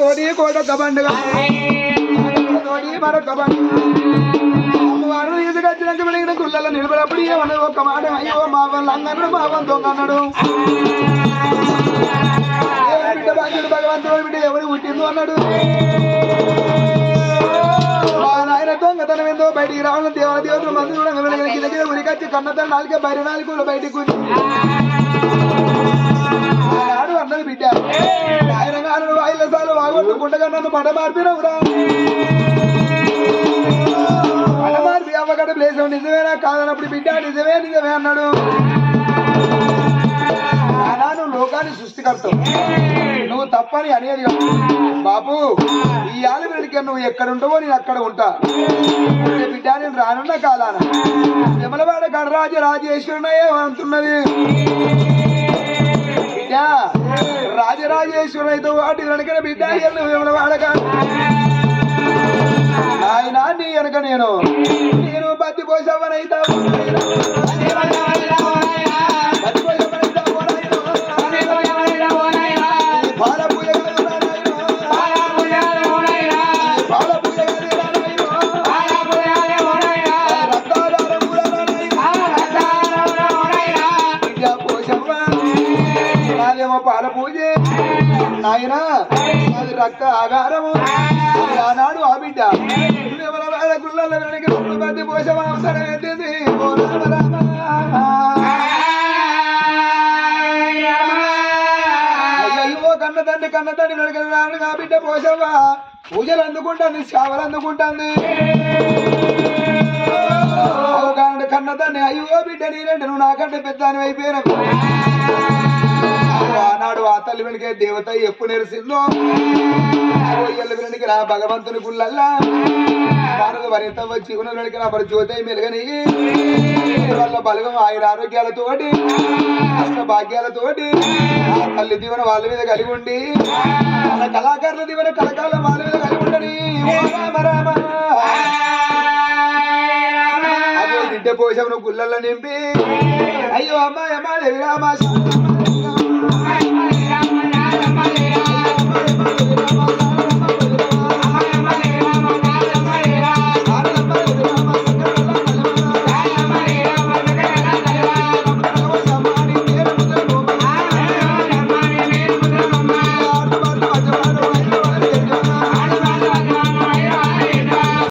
తోటి కోటొక్క పండుగ తోటి మరొక పండుగ అమ్మవారు తీసుకొచ్చినాక వెలిగిన గుళ్ళలో నిలబడప్పుడు ఏమన్నది ఒక మాట అయ్యో మా వాళ్ళు అన్నాడు మా వాళ్ళు దొంగ అన్నాడు బిడ్డ బాధ్యుడు భగవంతుడు బిడ్డ ఎవరు పుట్టిందో అన్నాడు. దొంగతనం ఏందో బయటికి రావాలని దేవాల దేవతలు మందు కూడా వెలిగిన కింద కింద ఉరికొచ్చి కన్నతన బయట నాలుగు బయటికి నన్ను మన మార్పినవురా మన మార్పి అవ్వగడ ప్లేస్ నిజమేనా కాదన్నప్పుడు బిడ్డ నిజమే నిజమే అన్నాడు. నానా లోకాన్ని సృష్టికర్తావు. నువ్వు తప్పని అనేది బాబు ఈ ఆలవిడికి నువ్వు ఎక్కడ ఉంటావో నేను అక్కడ ఉంటా. బిడ్డ నేను రానున్న కాలాన. విమలవాడ గడరాజు రాజేశ్వరునయ్యే అంటున్నది. బిడ్డ. రాజరాజేశ్వరునితో వాటి వెనకన బిడ్డ ఎల్లు ఆయన నీ వెనక నేను. నేను బతి పోసవనైతా నాదేమో పాల పూజ. నాయన అది రక్త ఆగారము. ఆనాడు ఆ బిడ్డ ఎవరి వాళ్ళ గుళ్ళల్లో వెనక రెండు పోషమ అవసరం కన్న తండ్రి కన్న తండ్రి వెనక రాను నా బిడ్డ పోషవ్వ పూజలు అందుకుంటాను సేవలు అందుకుంటాను అవగాహన కన్న తండ్రి అయ్యో బిడ్డ నీరంటే నువ్వు నాకంటే పెద్ద అయిపోయినా దేవత ఎప్పు నెరసిందో. ఎల్ల వెనుక భగవంతుని గుళ్ళల్లా. భారత వరిత వచ్చి ఉన్న వెనుక నా మరి జ్యోతి మెలుగని. వాళ్ళ బలగం ఆయన ఆరోగ్యాలతోటి అష్ట భాగ్యాలతోటి తల్లి దీవెన వాళ్ళ మీద కలిగి ఉండి మన కళాకారుల దీవెన కళకాలం వాళ్ళ మీద కలిగి ఉండని. రామ రామ. అదే బిడ్డ పోషమును గుళ్ళల్లో నింపి అయ్యో అమ్మాయి అమ్మ దేవి రామ